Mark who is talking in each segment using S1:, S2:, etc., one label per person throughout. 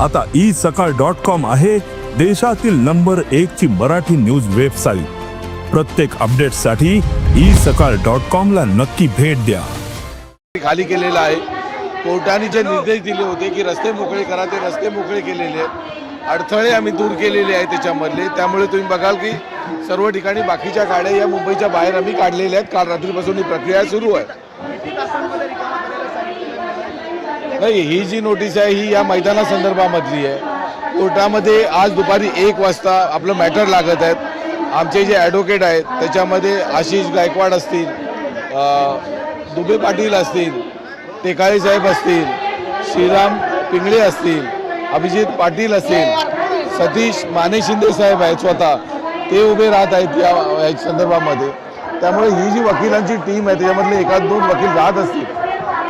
S1: आता ई सकाळ dot com आहे देशातील नंबर एक ची मराठी न्यूज वेबसाईट. प्रत्येक अपडेटसाठी ई सकाळ डॉट कॉम ला नक्की भेट द्या.
S2: खाली केलेला आहे. कोर्टाने जे निर्देश दिले होते की रस्ते मोकळे करा ते रस्ते मोकळे केलेले आहेत. अडथळे आम्ही दूर केलेले आहेत त्याच्यामधले. त्यामुळे तुम्ही बघाल की सर्व ठिकाणी बाकीच्या गाड्या या मुंबईच्या बाहेर आम्ही काढलेल्या आहेत. काल रात्रीपासून ही प्रक्रिया सुरू आहे. नाही ही जी नोटीस आहे ही या मैदानासंदर्भामधली आहे. कोर्टामध्ये आज दुपारी एक वाजता आपलं मॅटर लागत आहेत. आमचे जे ॲडव्होकेट आहेत त्याच्यामध्ये आशिष गायकवाड असतील दुबे पाटील असतील टेकाळे साहेब असतील श्रीराम पिंगळे असतील अभिजित पाटील असतील सतीश माने शिंदे साहेब आहेत स्वतः. ते उभे राहत आहेत या या संदर्भामध्ये. त्यामुळे ही जी वकिलांची टीम आहे त्याच्यामधले एखाद दोन वकील राहत असतील.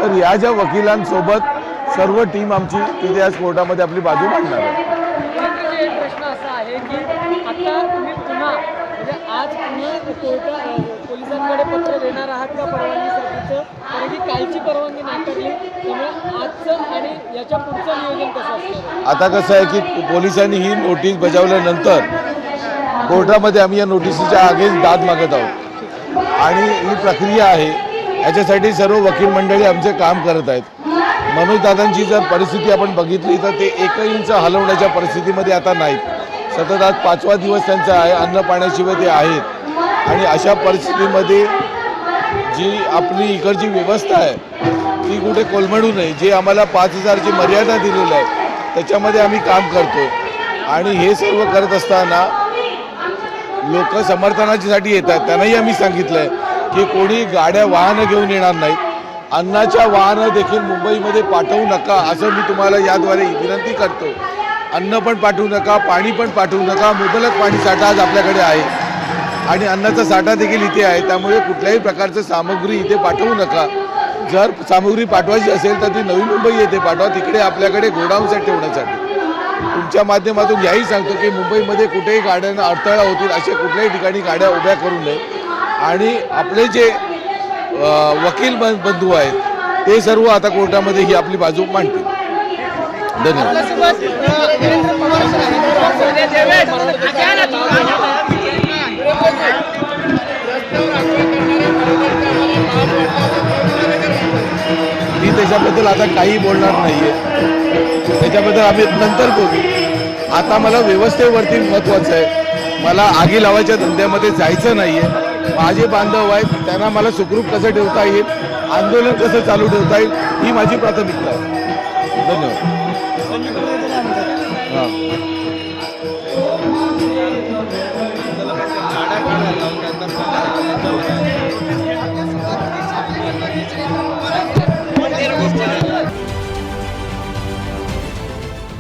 S2: तर या ज्या वकिलांसोबत सर्व टीम आमची तिथे आज कोर्टामध्ये आपली बाजू मांडणार आहे
S3: प्रश्न असा आहे की आता तुम्ही पुन्हा म्हणजे आज पुन्हा कोर्टा पोलिसांकडे पत्र देणार आहात का परवानगीसाठीचं? कारण की कालची परवानगी नाकारली. त्यामुळे आजचं आणि याच्या पुढचं नियोजन कसं?
S2: आता कसं आहे की पोलिसांनी ही नोटीस बजावल्यानंतर कोर्टामध्ये आम्ही या नोटिसीच्या अगेन्स्ट दाद मागत आहोत. आणि ही प्रक्रिया आहे. याच्यासाठी सर्व वकील मंडळी आमचे काम करत आहेत. मनोजदादांची जर परिस्थिती आपण बघितली तर ते एकही इंच हलवण्याच्या परिस्थितीमध्ये आता नाहीत. सतत आज पाचवा दिवस त्यांचा आहे अन्न पाण्याशिवाय ते आहेत. आणि अशा परिस्थितीमध्ये जी आपली इकडची व्यवस्था आहे ती कुठे कोलमडू नये. जे आम्हाला पाच हजारची मर्यादा दिलेली आहे त्याच्यामध्ये आम्ही काम करतो आणि हे सर्व करत असताना लोक समर्थनाच्यासाठी येतात. त्यांनाही आम्ही सांगितलं आहे की कोणी गाड्या वाहनं घेऊन येणार नाहीत. अन्नाच्या वाहनं देखील मुंबईमध्ये पाठवू नका असं मी तुम्हाला याद्वारे विनंती करतो. अन्न पण पाठवू नका पाणी पण पाठवू नका मुबलक पाणी साठा आज आपल्याकडे आहे. आणि अन्नाचा साठा देखील इथे आहे त्यामुळे कुठल्याही प्रकारचं सामग्री इथे पाठवू नका. जर सामग्री पाठवायची असेल तर ती नवी मुंबई येथे पाठवा तिकडे आपल्याकडे गोडाऊनसाठी ठेवण्यासाठी. तुमच्या माध्यमातून याही सांगतो की मुंबईमध्ये कुठेही गाड्यांना अडथळा होतील अशा कुठल्याही ठिकाणी गाड्या उभ्या करू नये. आणि आपले जे वकील बंधू आहेत ते सर्व आता कोर्टामध्ये ही आपली बाजू मांडतील. धन्यवाद. मी त्याच्याबद्दल आता काही बोलणार नाहीये. त्याच्याबद्दल आम्ही नंतर बोलू. आता मला व्यवस्थेवरती महत्वाचं आहे. मला आगी लावायच्या धंद्यामध्ये जायचं नाहीये. माझे बांधव आहेत त्यांना मला सुखरूप कसं ठेवता येईल आंदोलन कसं चालू ठेवता येईल ही माझी प्राथमिकता आहे. धन्यवाद.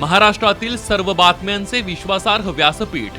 S4: महाराष्ट्रातील सर्व बातम्यांचे विश्वासार्ह व्यासपीठ.